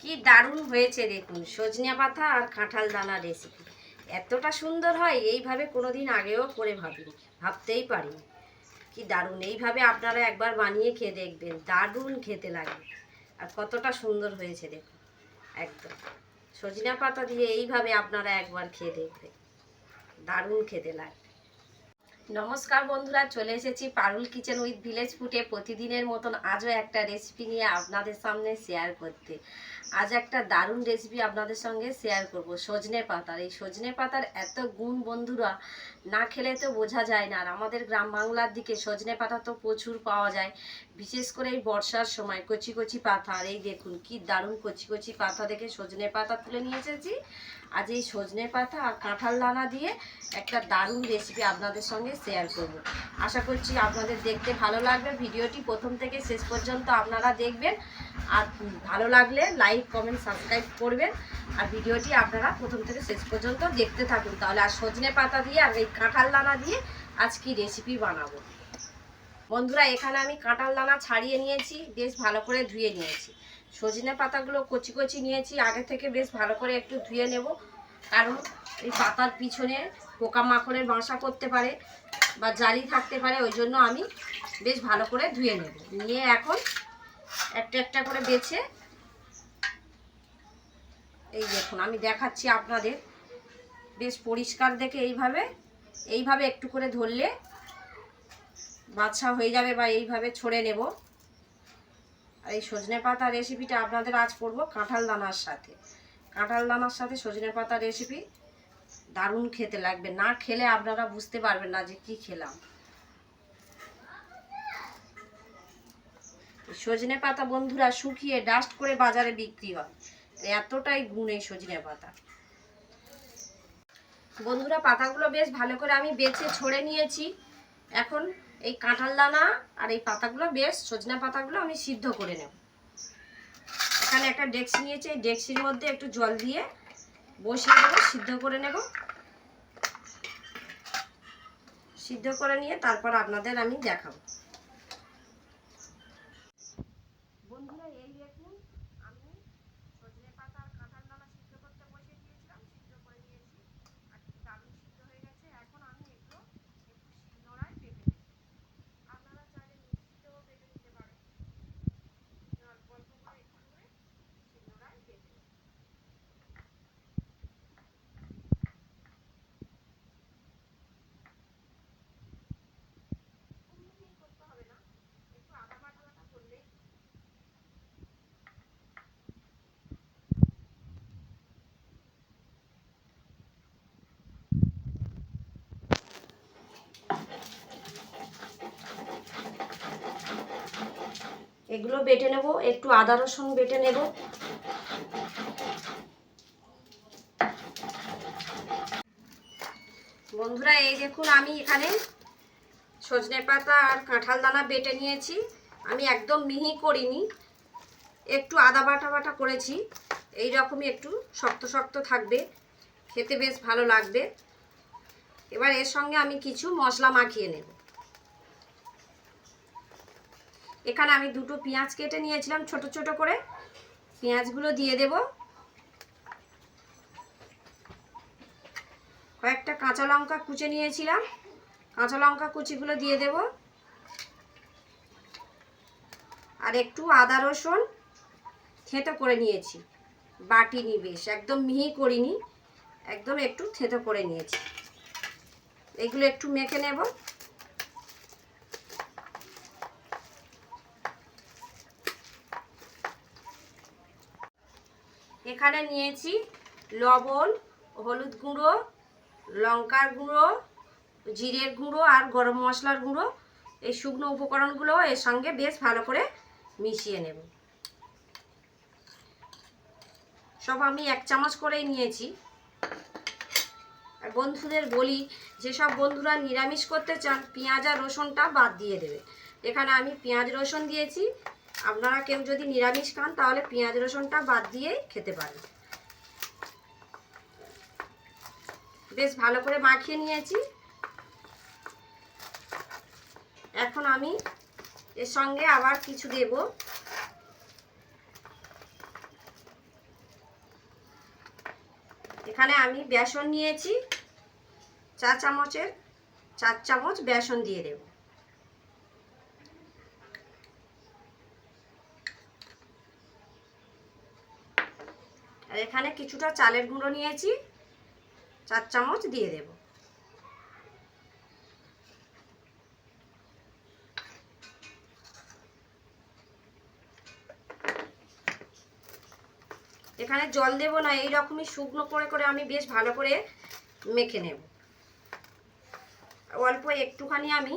কি দারুণ হয়েছে দেখুন, সজনে পাতা আর কাঁঠাল দানা রেসিপি এতটা সুন্দর হয়, এইভাবে কোনো দিন আগেও করে ভাবিনি, ভাবতেই পারিনি। কি দারুণ, এইভাবে আপনারা একবার বানিয়ে খেয়ে দেখবেন, দারুণ খেতে লাগবে আর কতটা সুন্দর হয়েছে দেখুন, একদম। সজনে পাতা দিয়ে এইভাবে আপনারা একবার খেয়ে দেখবেন, দারুণ খেতে লাগবে নমস্কার বন্ধুরা, চলে এসেছি পারুল কিচেন উইথ ভিলেজ ফুটে প্রতিদিনের মতন আজও একটা রেসিপি নিয়ে আপনাদের সামনে শেয়ার করতে। আজ একটা দারুণ রেসিপি আপনাদের সঙ্গে শেয়ার করব, সজনে পাতার। এই সজনে পাতার এত গুণ বন্ধুরা, না খেলে তো বোঝা যায় না। আর আমাদের গ্রাম বাংলার দিকে সজনে পাতা তো প্রচুর পাওয়া যায়। বিশেষ করে এই বর্ষার সময় কচি কচি পাতা, আর এই দেখুন কি দারুণ কচি কচি পাতা দেখে সজনে পাতা তুলে নিয়ে এসেছি। আজ এই সজনে পাতা আর কাঁঠাল দানা দিয়ে একটা দারুণ রেসিপি আপনাদের সঙ্গে শেয়ার করব। আশা করছি আপনাদের দেখতে ভালো লাগবে। ভিডিওটি প্রথম থেকে শেষ পর্যন্ত আপনারা দেখবেন। আর ভালো লাগলে লাইক কমেন্ট সাবস্ক্রাইব করবেন। আর ভিডিওটি আপনারা প্রথম থেকে শেষ পর্যন্ত দেখতে থাকুন। তাহলে আর সজনে পাতা দিয়ে আর এই কাঁঠাল দানা দিয়ে আজকে রেসিপি বানাবো। বন্ধুরা, এখানে আমি কাঁঠাল দানা ছাড়িয়ে নিয়েছি, বেশ ভালো করে ধুয়ে নিয়েছি। সজনে পাতাগুলো কচি কচি নিয়েছি, আগে থেকে বেশ ভালো করে একটু ধুয়ে নেব। কারণ এই পাতার পিছনে পোকামাকড়ের বাসা করতে পারে বা জালি থাকতে পারে, ওই জন্য আমি বেশ ভালো করে ধুয়ে নেব। নিয়ে এখন একটা একটা করে বেছে এই দেখুন, আমি দেখাচ্ছি আপনাদের। বেশ পরিষ্কার দেখে এইভাবে এইভাবে একটু করে ধরলে বাছা হয়ে যাবে বা এইভাবে ছড়ে নেব। আর এই সজনে পাতা রেসিপিটা আপনাদের আজ করব কাঁঠাল দানার সাথে। কাঁঠাল দানার সাথে সজনে পাতা রেসিপি দারুণ খেতে লাগবে। না খেলে আপনারা বুঝতে পারবেন না যে কি খেলাম। সজনে পাতা বন্ধুরা শুকিয়ে ডাস্ট করে বাজারে বিক্রি হয়। এতটাই গুণ এই সজনে পাতা। বন্ধুরা, পাতাগুলো বেশ ভালো করে আমি বেছে ছড়ে নিয়েছি। এখন এই কাঁঠাল দানা আর এই পাতাগুলো বেশ সজনে পাতাগুলো আমি সিদ্ধ করে নেব। এখানে একটা ডেক্সি নিয়েছি, এই ডেক্সির মধ্যে একটু জল দিয়ে বসিয়ে দেবো, সিদ্ধ করে নেব। সিদ্ধ করে নিয়ে তারপর আপনাদের আমি দেখাবো বন্ধুরা এই দেখুন আমি সজনে পাতা আর কাঁঠাল দানা সিদ্ধ করতে বসিয়ে দিয়েছিলাম সিদ্ধ করে নিয়েছি আর দারুণ সিদ্ধ হয়ে গেছে এখন আমি এগুলো একটু শিলনোড়ায় বেটে নেব আপনারা চাইলে মিক্সিতেও বেটে নিতে পারেন অল্প অল্প করে একটু করে শিলনোড়ায় বেটে নেব খুব মিহি করতে হবে না একটু আদা বাটা বাটা করলেই এগুলো বেটে নেব, একটু আদা রসুন বেটে নেব। বন্ধুরা, এই দেখুন, আমি এখানে সজনে পাতা আর কাঁঠাল দানা বেটে নিয়েছি। আমি একদম মিহি করিনি, একটু আদা বাটা বাটা করেছি। এই রকমই একটু শক্ত শক্ত থাকবে, খেতে বেশ ভালো লাগবে। এবার এর সঙ্গে আমি কিছু মশলা মাখিয়ে নেব। এখানে আমি দুটো পেঁয়াজ কেটে নিয়েছিলাম, ছোট ছোট করে। পেঁয়াজগুলো দিয়ে দেব। কয়েকটা কাঁচা লঙ্কা কুচে নিয়েছিলাম। কাঁচা লঙ্কা কুচিগুলো দিয়ে দেব। আর একটু আদা রসুন থেঁতো করে নিয়েছি। বাটিনি বেশ, একদম মিহি করিনি। একদম একটু থেঁতো করে নিয়েছি। এগুলো একটু মেখে নেব। এখানে নিয়েছি লবণ, হলুদ গুঁড়ো, লঙ্কার গুঁড়ো, জিরের গুঁড়ো আর গরম মশলার গুঁড়ো। এই শুকনো উপকরণগুলো এর সঙ্গে বেশ ভালো করে মিশিয়ে নেব। সব আমি এক চামচ করেই নিয়েছি। আর বন্ধুদের বলি, যেসব বন্ধুরা নিরামিষ করতে চান, পেঁয়াজ আর রসুনটা বাদ দিয়ে দেবে। এখানে আমি পেঁয়াজ রসুন দিয়েছি আপনারা কেউ যদি নিরামিষ খান, তাহলে পেঁয়াজ রসুনটা বাদ দিয়েই খেতে পারেন। বেশ ভালো করে মাখিয়ে নিয়েছি। এখন আমি এর সঙ্গে আবার কিছু দেব। এখানে আমি বেসন নিয়েছি। চা চামচের, চার চামচ বেসন দিয়ে দেব। এখানে কিছুটা চালের গুঁড়ো নিয়েছি। চার চামচ দিয়ে দেব। এখানে জল দেব না এই রকমই শুকনো করে করে আমি বেশ ভালো করে মেখে নেব। অল্প একটুখানি আমি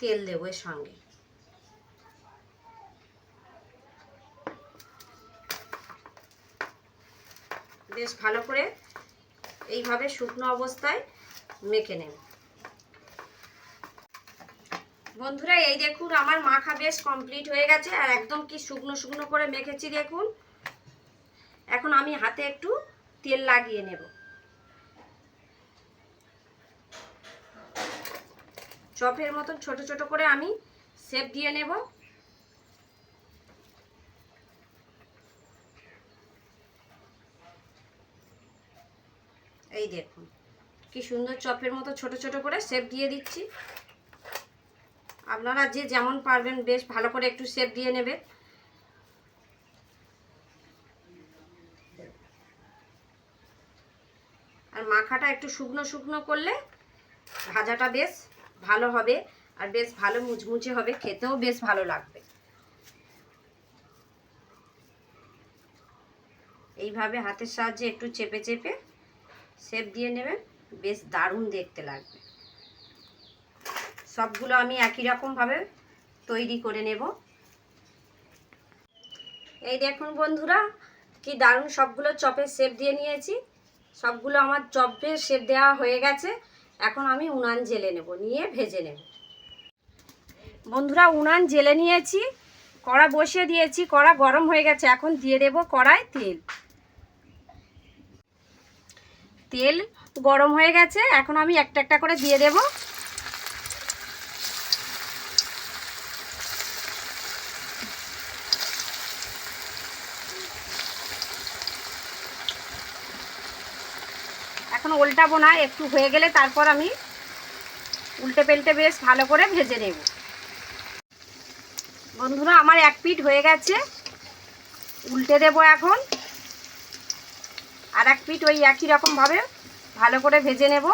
তেল দেবো এর সঙ্গে। বেশ ভালো করে এইভাবে শুকনো অবস্থায় মেখে নেব। বন্ধুরা, এই দেখুন, আমার মাখা বেশ কমপ্লিট হয়ে গেছে আর একদম কি শুকনো শুকনো করে মেখেছি দেখুন। এখন আমি হাতে একটু তেল লাগিয়ে নেব। চপের মতন ছোট ছোট করে আমি শেপ দিয়ে নেব এই দেখুন কি সুন্দর চপের মতো ছোট ছোট করে শেপ দিয়ে দিচ্ছি। আপনারা যে যেমন পারবেন বেশ ভালো করে একটু শেপ দিয়ে নেবে। আর মাখাটা একটু শুকনো শুকনো করলে ভাজাটা বেশ ভালো হবে আর বেশ ভালো মুচমুচে হবে, খেতেও বেশ ভালো লাগবে। এইভাবে হাতের সাহায্যে একটু চেপে চেপে শেপ দিয়ে নেবেন। বেশ দারুণ দেখতে লাগবে। সবগুলো আমি একই রকমভাবে তৈরি করে নেব। এই দেখুন বন্ধুরা, কি দারুণ সবগুলো চপের শেপ দিয়ে নিয়েছি। সবগুলো আমার চপের শেপ দেওয়া হয়ে গেছে। এখন আমি উনান জেলে নেব, নিয়ে ভেজে নেব। বন্ধুরা, উনান জেলে নিয়েছি, কড়া বসিয়ে দিয়েছি, কড়া গরম হয়ে গেছে। এখন দিয়ে দেব কড়ায় তেল। তেল গরম হয়ে গেছে, এখন আমি একটা একটা করে দিয়ে দেব। এখন উল্টাবো না, একটু হয়ে গেলে তারপর আমি উল্টে পেল্টে বেশ ভালো করে ভেজে নেব। বন্ধুরা, আমার এক পিঠ হয়ে গেছে, উল্টে দেব এখন। আর এক পিঠ ওই একই রকমভাবে ভালো করে ভেজে নেব।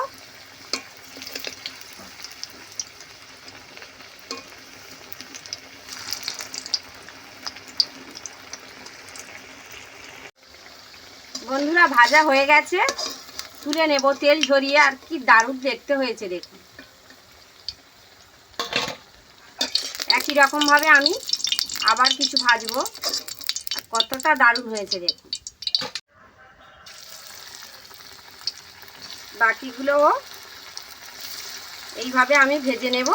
বন্ধুরা, ভাজা হয়ে গেছে। তুলে নেব তেল ঝরিয়ে, আর কি দারুণ দেখতে হয়েছে দেখুন। একই রকমভাবে আমি আবার কিছু ভাজবো। কতটা দারুণ হয়েছে দেখুন। বাকিগুলোও এইভাবে আমি ভেজে নেব।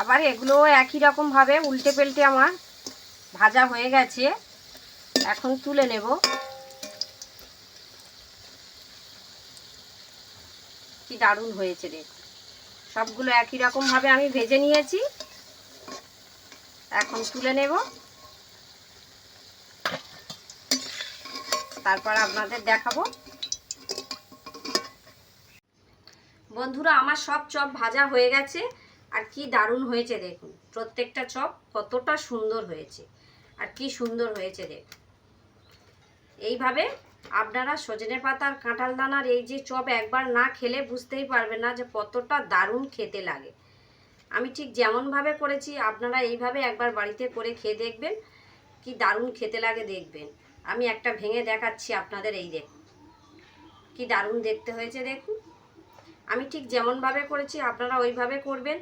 আবার এগুলো একই রকমভাবে উল্টে পেল্টে আমার ভাজা হয়ে গেছে। এখন তুলে নেব। কি দারুণ হয়েছে দেখ সবগুলো একই রকমভাবে আমি ভেজে নিয়েছি। এখন তুলে নেব। তারপর আপনাদের দেখাবো। বন্ধুরা, আমার সব চপ ভাজা হয়ে গেছে। আর কি দারুণ হয়েছে দেখুন। প্রত্যেকটা চপ কতটা সুন্দর হয়েছে। আর কি সুন্দর হয়েছে দেখুন। এইভাবে আপনারা সজনে পাতার কাঁঠাল দানার এই যে চপ একবার না খেলে বুঝতেই পারবেন না যে কতটা দারুণ খেতে লাগে। আমি ঠিক যেমনভাবে করেছি, আপনারা এইভাবে একবার বাড়িতে করে খেয়ে দেখবেন, কি দারুণ খেতে লাগে দেখবেন। আমি একটা ভেঙে দেখাচ্ছি আপনাদের, এই দেখুন। কি দারুণ দেখতে হয়েছে, দেখুন। আমি ঠিক যেমনভাবে করেছি, আপনারা ওইভাবে করবেন।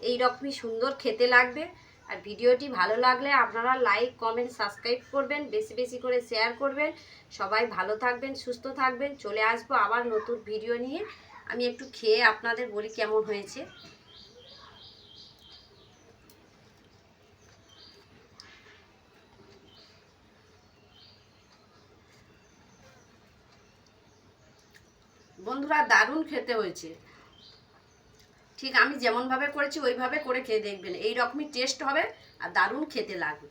এই রকমই সুন্দর খেতে লাগবে। আর ভিডিওটি ভালো লাগলে আপনারা লাইক কমেন্ট সাবস্ক্রাইব করবেন, বেশি বেশি করে শেয়ার করবেন। সবাই ভালো থাকবেন, সুস্থ থাকবেন। চলে আসব আবার নতুন ভিডিও নিয়ে। আমি একটু খেয়ে আপনাদের বলি কেমন হয়েছে। বন্ধুরা, দারুণ খেতে হয়েছে। ঠিক আমি যেমনভাবে করেছি, ওইভাবে করে খেয়ে দেখবেন। এই রকমই টেস্ট হবে আর দারুণ খেতে লাগবে।